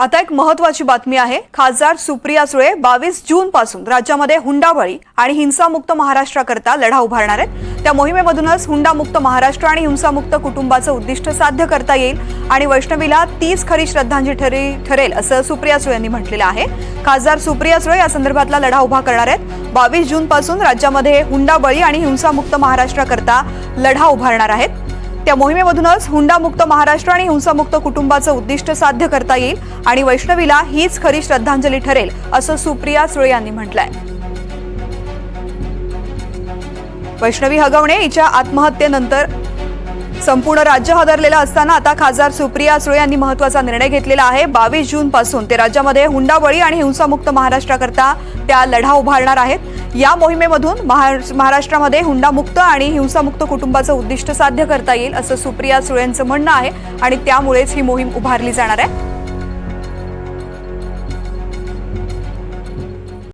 आता एक महत्वाची बातमी आहे. खासदार सुप्रिया सुळे बावीस जून पासून राज्यामध्ये हुंडाबळी आणि हिंसामुक्त महाराष्ट्राकरता लढा उभारणार आहेत. त्या मोहिमेमधूनच हुंडामुक्त महाराष्ट्र आणि हिंसामुक्त कुटुंबाचं उद्दिष्ट साध्य करता येईल आणि वैष्णवीला तीच खरी श्रद्धांजली ठरे ठरेल असं सुप्रिया सुळे यांनी म्हटलेलं आहे. खासदार सुप्रिया सुळे या संदर्भातला लढा उभा करणार आहेत. बावीस जून पासून राज्यामध्ये हुंडाबळी आणि हिंसामुक्त महाराष्ट्राकरता लढा उभारणार आहेत. त्या मोहिमेमधूनच हुंडामुक्त महाराष्ट्र आणि हिंसामुक्त कुटुंबाचं उद्दिष्ट साध्य करता येईल आणि वैष्णवीला हीच खरी श्रद्धांजली ठरेल असं सुप्रिया सुळे यांनी म्हटलंय. वैष्णवी हगवणे हिच्या आत्महत्येनंतर संपूर्ण राज्य हादरलेलं असताना आता खासदार सुप्रिया सुळे यांनी महत्त्वाचा निर्णय घेतलेला आहे. बावीस जून पासून ते राज्यामध्ये हुंडाबळी आणि हिंसामुक्त महाराष्ट्राकरता त्या लढा उभारणार आहेत. या मोहिमेमधून महाराष्ट्रामध्ये हुंडामुक्त आणि हिंसामुक्त कुटुंबाचं उद्दिष्ट साध्य करता येईल असं सुप्रिया सुळेंचं म्हणणं आहे आणि त्यामुळेच ही मोहीम उभारली जाणार आहे.